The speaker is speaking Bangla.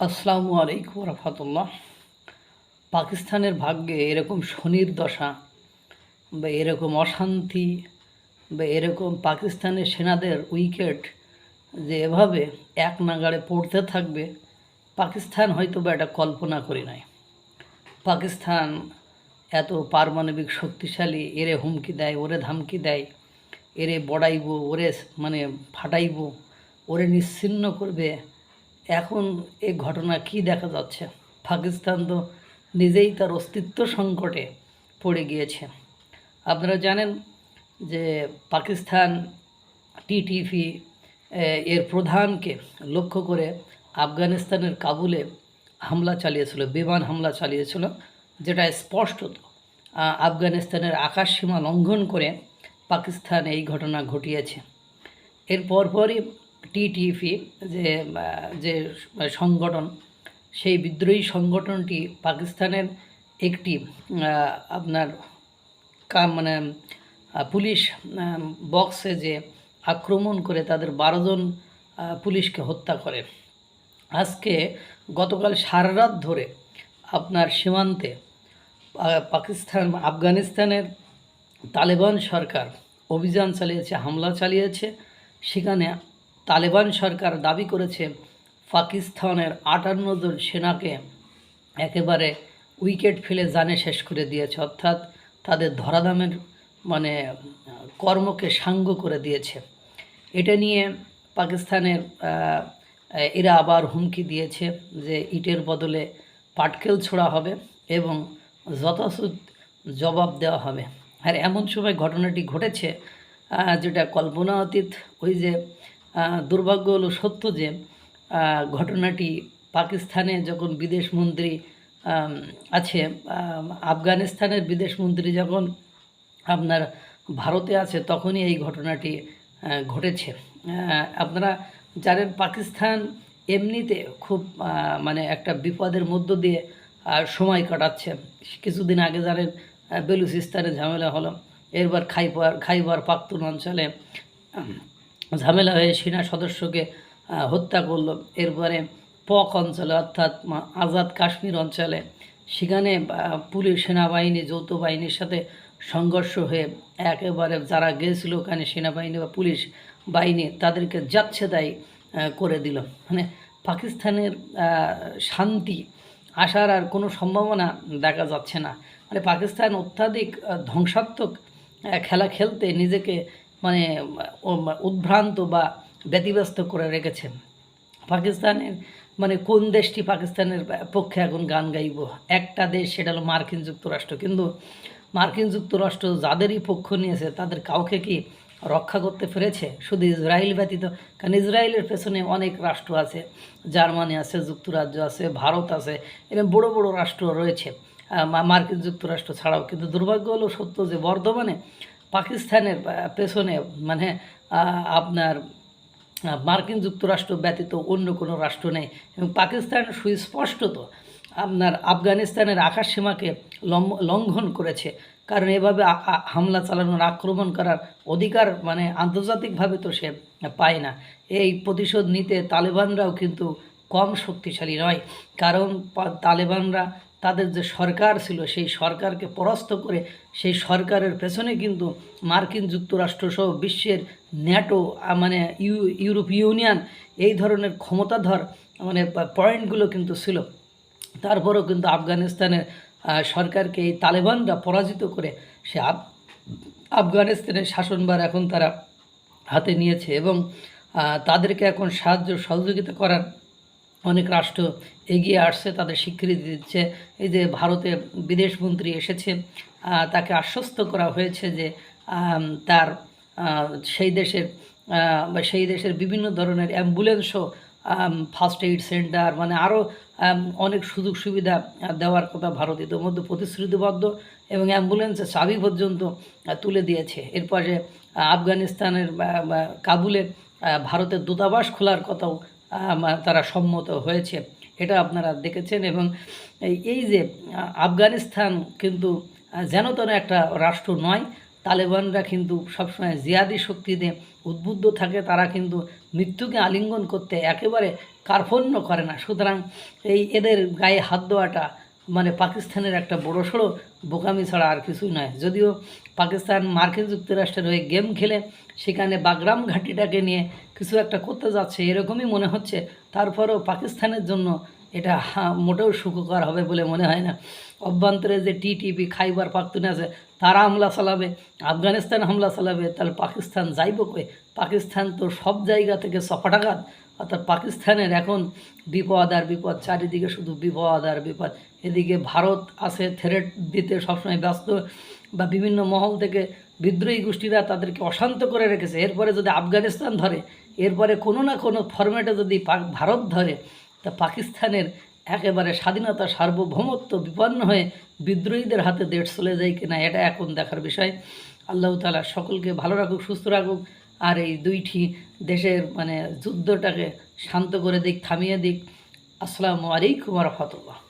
আসসালামু আলাইকুম রহমতুল্লাহ। পাকিস্তানের ভাগ্যে এরকম শনির দশা, বা এরকম অশান্তি, বা এরকম পাকিস্তানের সেনাদের উইকেট যে এভাবে এক নাগাড়ে পড়তে থাকবে, পাকিস্তান হয়তো বা এটা কল্পনা করি নাই। পাকিস্তান এত পারমাণবিক শক্তিশালী, এরে হুমকি দেয়, ওরে ধামকি দেয়, এরে বড়াইব, ওরে মানে ফাটাইব, ওরে নিশ্চিন্ন করবে এখন এই ঘটনা কি দেখা যাচ্ছে? পাকিস্তান তো নিজেই তার অস্তিত্ব সংকটে পড়ে গিয়েছে। আপনারা জানেন যে পাকিস্তান টিটিপি এর প্রধানকে লক্ষ্য করে আফগানিস্তানের কাবুলে হামলা চালিয়েছিল, বিমান হামলা চালিয়েছিল, যেটা স্পষ্টত আফগানিস্তানের আকাশসীমা লঙ্ঘন করে পাকিস্তান এই ঘটনা ঘটিয়েছে। এর পরপরই টিটিপি যে যে সংগঠন, সেই বিদ্রোহী সংগঠনটি পাকিস্তানের একটি আপনার মানে পুলিশ বক্সে যে আক্রমণ করে তাদের বারোজন পুলিশকে হত্যা করে। আজকে গতকাল সারা রাত ধরে আপনার সীমান্তে পাকিস্তান, আফগানিস্তানের তালেবান সরকার অভিযান চালিয়েছে, হামলা চালিয়েছে। সেখানে তালেবান সরকার দাবি করেছে, পাকিস্তানের আটান্ন জন সেনাকে একেবারে উইকেট ফেলে জানে শেষ করে দিয়েছে, অর্থাৎ তাদের ধরাধামের মানে কর্মকে সাঙ্গ করে দিয়েছে। এটা নিয়ে পাকিস্তানের এরা আবার হুমকি দিয়েছে যে ইটের বদলে পাটকেল ছোড়া হবে এবং যথাযথ জবাব দেওয়া হবে। আর এমন সময় ঘটনাটি ঘটেছে যেটা কল্পনা অতীত, ওই যে দুর্ভাগ্য হলো সত্য যে ঘটনাটি পাকিস্তানে যখন বিদেশ মন্ত্রী আছে আফগানিস্তানের বিদেশ মন্ত্রী যখন আপনার ভারতে আছে, তখনই এই ঘটনাটি ঘটেছে। আপনারা জানেন পাকিস্তান এমনিতে খুব মানে একটা বিপদের মধ্য দিয়ে সময় কাটাচ্ছে। কিছুদিন আগে জানেন বেলুচিস্তানে ঝামেলা হলো। এরবার খাইবার খাইবার পাখতুন অঞ্চলে ঝামেলা হয়ে সেনা সদস্যকে হত্যা করল। এরপরে পক অঞ্চলে অর্থাৎ আজাদ কাশ্মীর অঞ্চলে সেখানে পুলিশ সেনাবাহিনী, যৌথ বাহিনীর সাথে সংঘর্ষ হয়ে একেবারে যারা গেছিল ওখানে সেনাবাহিনী বা পুলিশ বাহিনী তাদেরকে যাচ্ছে তাই করে দিল। মানে পাকিস্তানের শান্তি আসার আর কোনো সম্ভাবনা দেখা যাচ্ছে না। মানে পাকিস্তান অত্যাধিক ধ্বংসাত্মক খেলা খেলতে নিজেকে মানে উদ্ভ্রান্ত বা ব্যতিব্যস্ত করে রেখেছেন। পাকিস্তানের মানে কোন দেশটি পাকিস্তানের পক্ষে এখন গান গাইব? একটা দেশ, সেটা হলো মার্কিন যুক্তরাষ্ট্র। কিন্তু মার্কিন যুক্তরাষ্ট্র যাদেরই পক্ষ নিয়েছে, তাদের কাউকে কি রক্ষা করতে পেরেছে? শুধু ইসরায়েল ব্যতীত, কারণ ইসরায়েলের পেছনে অনেক রাষ্ট্র আছে। জার্মানি আছে, যুক্তরাজ্য আছে, ভারত আছে, এরকম বড় বড় রাষ্ট্র রয়েছে। মার্কিন যুক্তরাষ্ট্র ছাড়াও। কিন্তু দুর্ভাগ্য হলো সত্য যে বর্তমানে পাকিস্তানের পেছনে মানে আপনার মার্কিন যুক্তরাষ্ট্র ব্যতীত অন্য কোনো রাষ্ট্র নেই। এবং পাকিস্তান সুস্পষ্টত আপনার আফগানিস্তানের আকাশসীমাকে লম- লঙ্ঘন করেছে। কারণ এভাবে হামলা চালানোর, আক্রমণ করার অধিকার মানে আন্তর্জাতিকভাবে তো সে পায় না। এই প্রতিশোধ নিতে তালেবানরাও কিন্তু কম শক্তিশালী নয়। কারণ তালেবানরা তাদের যে সরকার ছিল, সেই সরকারকে পরাস্ত করে সেই সরকারের পেছনে কিন্তু মার্কিন যুক্তরাষ্ট্র সহ বিশ্বের ন্যাটো মানে ইউ, ইউরোপ ইউনিয়ন এই ধরনের ক্ষমতাধর মানে পয়েন্টগুলো কিন্তু ছিল। তারপরেও কিন্তু আফগানিস্তানের সরকারকে এই তালেবানরা পরাজিত করে সে আফ- আফগানিস্তানের শাসনভার এখন তারা হাতে নিয়েছে এবং তাদেরকে এখন সাহায্য সহযোগিতা করার অনেক রাষ্ট্র এগিয়ে আসছে, তাদের স্বীকৃতি দিচ্ছে। এই যে ভারতে বিদেশমন্ত্রী এসেছে তাকে আশ্বস্ত করা হয়েছে যে তার সেই দেশের বা সেই দেশের বিভিন্ন ধরনের অ্যাম্বুলেন্সও ফার্স্ট এইড সেন্টার মানে আরও অনেক সুযোগ সুবিধা দেওয়ার কথা ভারত ইতিমধ্যে প্রতিশ্রুতিবদ্ধ এবং অ্যাম্বুলেন্সের চাবি পর্যন্ত তুলে দিয়েছে। এরপরে আফগানিস্তানের কাবুলে ভারতের দূতাবাস খোলার কথাও তারা সম্মত হয়েছে। এটা আপনারা দেখেছেন এবং এই- যে আফগানিস্তান কিন্তু যেন তেন একটা রাষ্ট্র নয়, তালেবানরা কিন্তু সবসময় জিয়াদি শক্তিতে উদ্বুদ্ধ থাকে, তারা কিন্তু মৃত্যুকে আলিঙ্গন করতে একেবারে কার্পণ্য করে না। সুতরাং এই এদের গায়ে হাত দেওয়াটা মানে পাকিস্তানের একটা বড় সড়ো বোকামি ছাড়া আর কিছুই নয়। যদিও পাকিস্তান মার্কিন যুক্তরাষ্ট্রের হয়ে গেম খেলে, সেখানে বাগরাম ঘাটিটাকে নিয়ে কিছু একটা করতে যাচ্ছে, এরকমই মনে হচ্ছে। তারপরেও পাকিস্তানের জন্য এটা মোটেও সুখকর হবে বলে মনে হয় না। অভ্যন্তরে যে টিটিপি খাইবার পাখতুন আছে, তারা হামলা চালাবে, আফগানিস্তান হামলা চালাবে, তাহলে পাকিস্তান যাইব কই? পাকিস্তান তো সব জায়গা থেকে সফাটাঘাত অর্থাৎ পাকিস্তানের এখন বিপদ আর বিপদ, চারিদিকে শুধু বিপদ আর বিপদ। এদিকে ভারত আছে থ্রেট দিতে সবসময় ব্যস্ত বা বিভিন্ন মহল থেকে বিদ্রোহী গোষ্ঠীরা তাদেরকে অশান্ত করে রেখেছে। এরপরে যদি আফগানিস্তান ধরে, এরপরে কোনো না কোনো ফরম্যাটে যদি ভারত ধরে, তা পাকিস্তানের একেবারে স্বাধীনতা সার্বভৌমত্ব বিপন্ন হয়ে বিদ্রোহীদের হাতে দেশ চলে যায় কিনা, এটা এখন দেখার বিষয়। আল্লাহ তালা সকলকে ভালো রাখুক, সুস্থ রাখুক। আর এই দুইটি দেশের মানে যুদ্ধটাকে শান্ত করে দিক থামিয়ে দিক। আসসালামু আলাইকুম রহমতুল্লাহ।